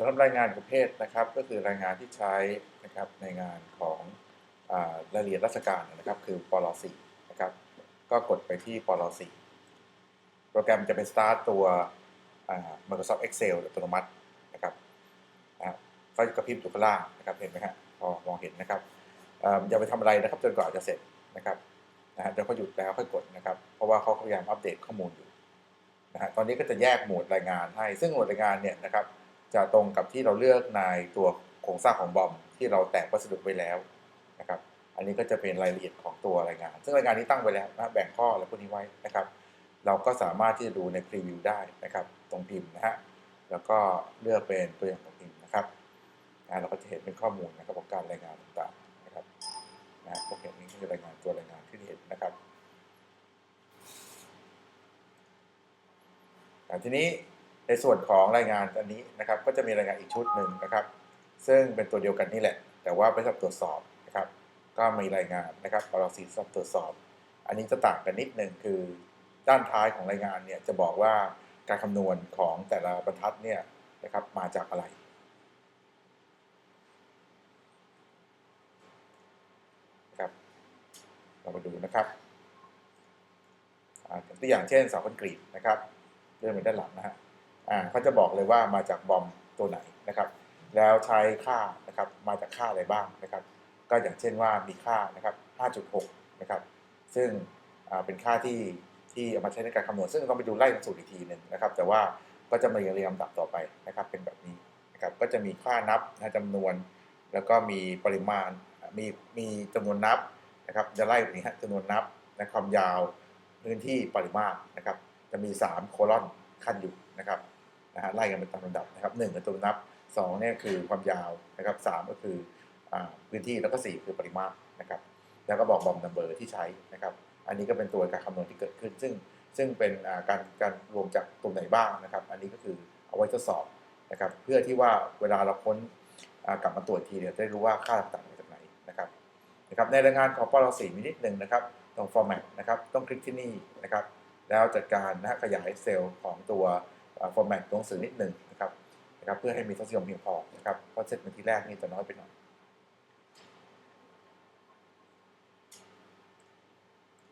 สำหรับรายงานประเภทนะครับ ก็คือรายงานที่ใช้นะครับในงานของรายละเอียดราชการนะครับ คือปล4นะครับ ก็กดไปที่ปล4โปรแกรมจะเป็น start ตัว Microsoft Excel อัตโนมัตินะครับก็กระพริบอยู่ข้างล่างนะครับเห็นไหมฮะพอมองเห็นนะครับอย่าไปทำอะไรนะครับจนกว่าจะเสร็จนะครับนะฮะเดี๋ยวเขาหยุดแล้วค่อยกดนะครับ เพราะว่าเขาพยายามอัปเดตข้อมูลอยู่นะฮะตอนนี้ก็จะแยกหมวดรายงานให้ ซึ่งหมวดรายงานเนี่ยนะครับ จะตรงกับที่เราเลือกในตัวโครงสร้างของบอมที่เราแตกวัสดุไว้แล้วนะครับอันนี้ก็จะเป็นรายละเอียดของตัวรายงาน ซึ่งรายงานนี้ตั้งไว้แล้วนะแบ่งข้ออะไรพวกนี้ไว้นะครับ เราก็สามารถที่จะดูในพรีวิวได้นะครับ ตรงพิมพ์นะฮะแล้วก็เลือกเป็นตัวอย่างของพิมพ์นะครับนะเราก็จะเห็นเป็นข้อมูลนะครับของการรายงานต่างๆนะครับนะโอเคนี้คือรายงานตัวรายงานที่เห็นนะครับอ่ทีนี้ ในส่วนของรายงานอันนี้นะครับก็จะมีรายงานอีกชุดหนึ่งนะครับ ซึ่งเป็นตัวเดียวกันนี่แหละ แต่ว่าเป็นสำหรับตรวจสอบนะครับ ก็มีรายงานนะครับปรสีสับตรวจสอบ อันนี้จะต่างกันนิดหนึ่งคือด้านท้ายของรายงานเนี่ยจะบอกว่าการคำนวณของแต่ละบรรทัดเนี่ยนะครับมาจากอะไรนะครับ เรามาดูนะครับตัวอย่างเช่นเสาคอนกรีตนะครับเลื่อนไปด้านหลังนะฮะ อ่าเขาจะบอกเลยว่ามาจากบอมตัวไหนนะครับ แล้วใช้ค่านะครับมาจากค่าอะไรบ้างนะครับ ก็อย่างเช่นว่ามีค่านะครับ 5.6 นะครับ ซึ่งเป็นค่าที่ที่เอามาใช้ในการคำนวณซึ่งต้องไปดูไล่สูตรอีกทีหนึ่งนะครับ แต่ว่าก็จะมาเรียงลำดับต่อไปนะครับ เป็นแบบนี้นะครับก็จะมีค่านับนะจำนวน แล้วก็มีปริมาณมีมีจำนวนนับนะครับ จะไล่แบบนี้ฮะจำนวนนับนะความยาวพื้นที่ปริมาตรนะครับ จะมี 3 โคลอนขั้นอยู่นะครับ นะฮะไล่กันเป็นตามลำดับนะครับหนึ่งคือตัวนับสองเนี่ยคือความยาวนะครับสามก็คือพื้นที่แล้วก็สี่คือปริมาตรนะครับแล้วก็บอกบอมนัมเบอร์ที่ใช้นะครับ อันนี้ก็เป็นตัวการคำนวณที่เกิดขึ้น ซึ่งซึ่งเป็นการการรวมจากตรงไหนบ้างนะครับ อันนี้ก็คือเอาไว้ทดสอบนะครับ เพื่อที่ว่าเวลาเราค้นกลับมาตรวจทีเนี่ยจะได้รู้ว่าค่าต่างๆมาจากไหนนะครับนะครับในรายงานของปลสี่มีนิดหนึ่งนะครับตรง format นะครับต้องคลิกที่นี่นะครับ แล้วจัดการนะขยายเซลล์ของตัว ฟอร์แมตตัวหนังสือนิดหนึ่งนะครับนะครับเพื่อให้มีทศนิยมเพียงพอนะครับเพราะเซตเป็นที่แรกนี่จะน้อยไปหน่อย